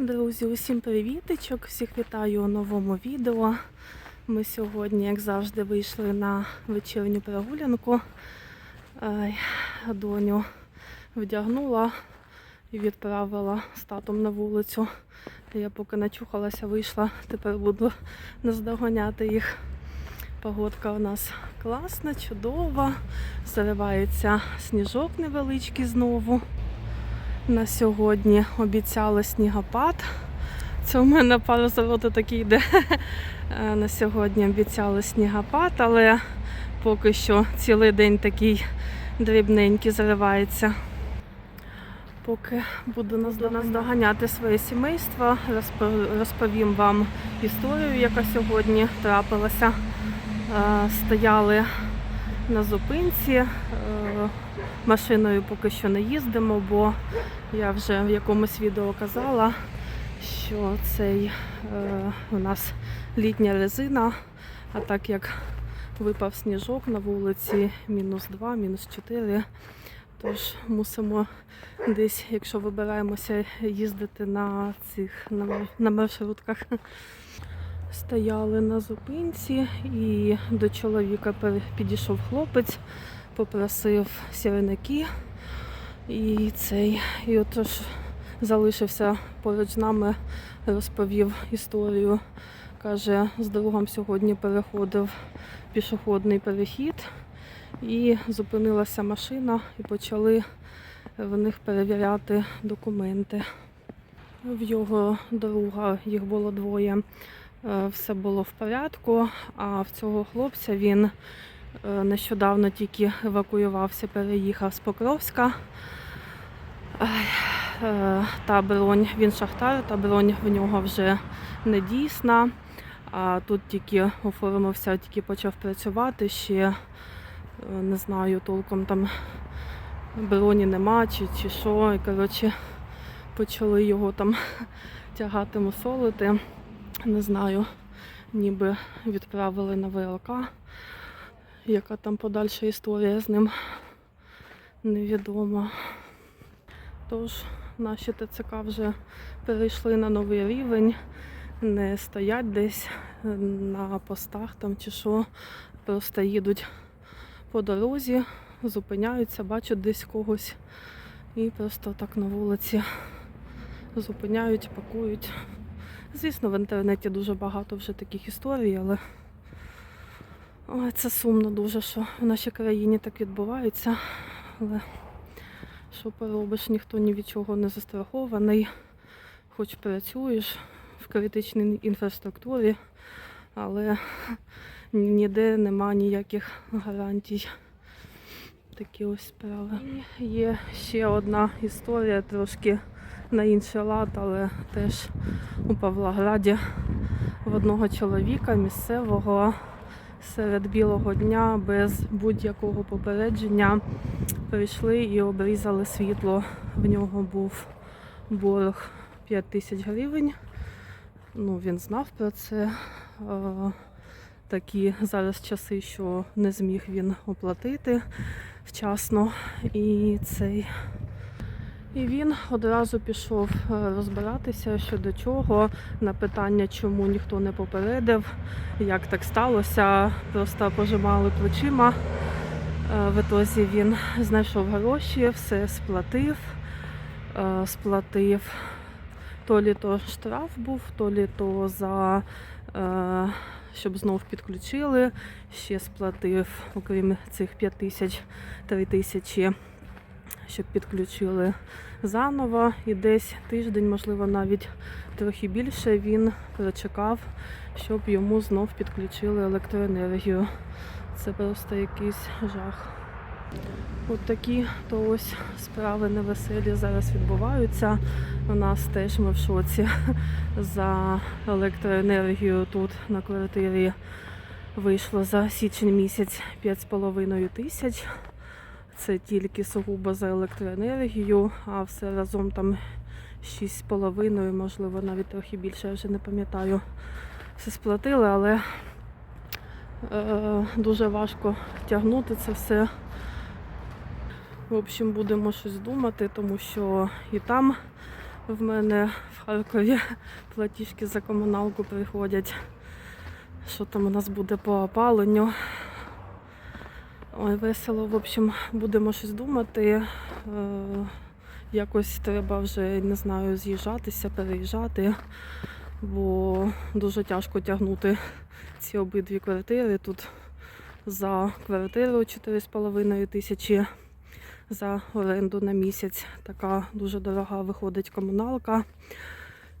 Друзі, усім привітичок! Всіх вітаю у новому відео. Ми сьогодні, як завжди, вийшли на вечірню прогулянку. Доню вдягнула і відправила з татом на вулицю. Я поки начухалася, вийшла, тепер буду наздоганяти їх. Погодка у нас класна, чудова. Заривається сніжок невеличкий знову. На сьогодні обіцяли снігопад. Це у мене парозаводи такий йде. Е, На сьогодні обіцяли снігопад, але поки що цілий день такий дрібненький заривається. Поки буду наздоганяти своє сімейство, розповім вам історію, яка сьогодні трапилася. Е, Стояли на зупинці. Машиною поки що не їздимо, бо я вже в якомусь відео казала, що цей е, у нас літня резина, а так як випав сніжок на вулиці мінус 2, мінус 4, тож мусимо десь, якщо вибираємося, їздити на цих на, на маршрутках. Стояли на зупинці і до чоловіка підійшов хлопець, попросив сірники. І цей, і отож залишився поруч з нами, розповів історію. Каже, з другом сьогодні переходив пішохідний перехід і зупинилася машина, і почали в них перевіряти документи. В його друга їх було двоє. е, Все було в порядку, а в цього хлопця він нещодавно тільки евакуювався, переїхав з Покровська. Е, Та бронь, він шахтар, та бронь в нього вже не дійсна. А тут тільки оформився, тільки почав працювати, ще е, не знаю толком там броні нема чи, чи що. І коротше почали його там тягати, мусолити. Не знаю, ніби відправили на ВЛК. Яка там подальша історія з ним невідома. Тож наші ТЦК вже перейшли на новий рівень, не стоять десь е, на постах там чи що, просто їдуть по дорозі, зупиняються, бачать десь когось і просто так на вулиці зупиняють, пакують. Звісно, в інтернеті дуже багато вже таких історій, але Це сумно дуже, що в нашій країні так відбувається. Але що поробиш, ніхто ні від чого не застрахований, хоч працюєш в критичній інфраструктурі, але ніде нема ніяких гарантій. Такі ось справи. І є ще одна історія, трошки на інший лад, але теж у Павлограді в одного чоловіка місцевого серед білого дня без будь-якого попередження прийшли і обрізали світло. В нього був борг 5 тисяч гривень. Ну, він знав про це. Е, Такі зараз часи, що не зміг він оплатити вчасно. І цей. І він одразу пішов е, розбиратися щодо чого, на питання, чому ніхто не попередив, як так сталося, просто пожимали плечима. Е, В ітозі він знайшов гроші, все сплатив, Е, сплатив то лі то штраф був, то лі то за щоб знов підключили. Ще сплатив, окрім цих 5 тисяч, 3 тисячі, щоб підключили заново. І десь тиждень, можливо, навіть трохи більше він прочекав, щоб йому знов підключили електроенергію. Це просто якийсь жах. От такі то ось справи невеселі зараз відбуваються. У нас теж ми в шоці за електроенергію тут на квартирі вийшло за січень місяць 5,5 тисяч. Це тільки сугубо за електроенергію, а все разом там 6,5, можливо, навіть трохи більше, я вже не пам'ятаю. Все сплатили, але е, дуже важко тягнути це все. В общем, будемо щось думати, тому що і там В мене в Харкові платіжки за комуналку приходять. Що там у нас буде по опаленню? Ой, весело, в общем, будемо щось думати. Е, якось треба вже, не знаю, з'їжджатися, переїжджати, бо дуже тяжко тягнути ці обидві квартири. Тут за квартиру 4,5 тисячі за оренду на місяць. Така дуже дорога виходить комуналка.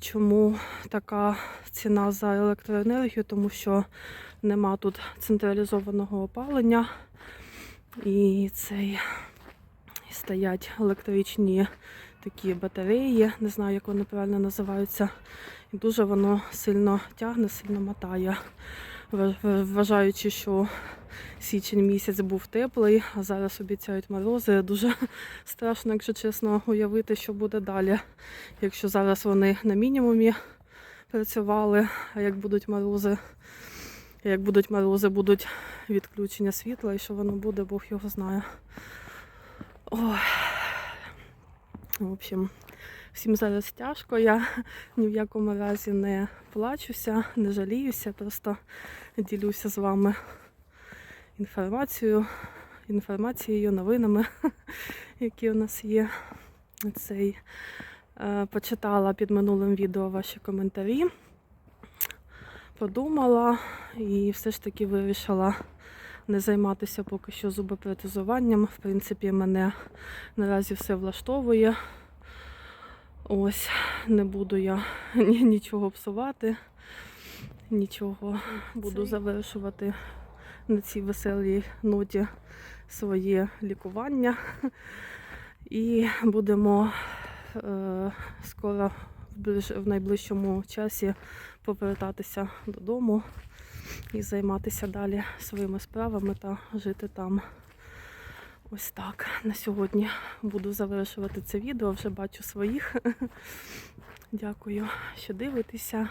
Чому така ціна за електроенергію? Тому що нема тут централізованого опалення. І цей стоять електричні такі батареї, не знаю, як вони правильно називаються. І дуже воно сильно тягне, сильно мотає. Ва- ва- Вважаючи, що січень місяць був теплий, а зараз обіцяють морози. Дуже страшно, якщо чесно, уявити, що буде далі. Якщо зараз вони на мінімумі працювали, а як будуть морози, як будуть морози, будуть відключення світла, і що воно буде, Бог його знає. Ой. В общем, всім зараз тяжко. Я ні в якому разі не плачуся, не жаліюся, просто ділюся з вами інформацією, інформацією, новинами, які у нас є. Цей е, почитала під минулим відео ваші коментарі, подумала і все ж таки вирішила не займатися поки що зубопротезуванням. В принципі, мене наразі все влаштовує. Ось, не буду я ні- нічого псувати, нічого. Буду завершувати на цій веселій ноті своє лікування. І будемо е, скоро в найближчому часі повертатися додому і займатися далі своїми справами та жити там. Ось так. На сьогодні буду завершувати це відео. Вже бачу своїх. Дякую, що дивитеся,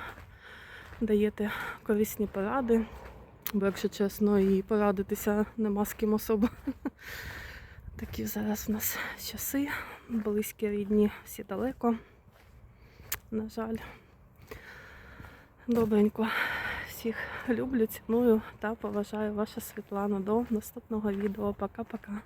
даєте корисні поради. Бо, якщо чесно, і порадитися нема з ким особо. Такі зараз в нас часи. Близькі рідні, всі далеко. На жаль. Добренько. Всіх люблю, ціную та поважаю ваша Світлана. До наступного відео. Пока-пока.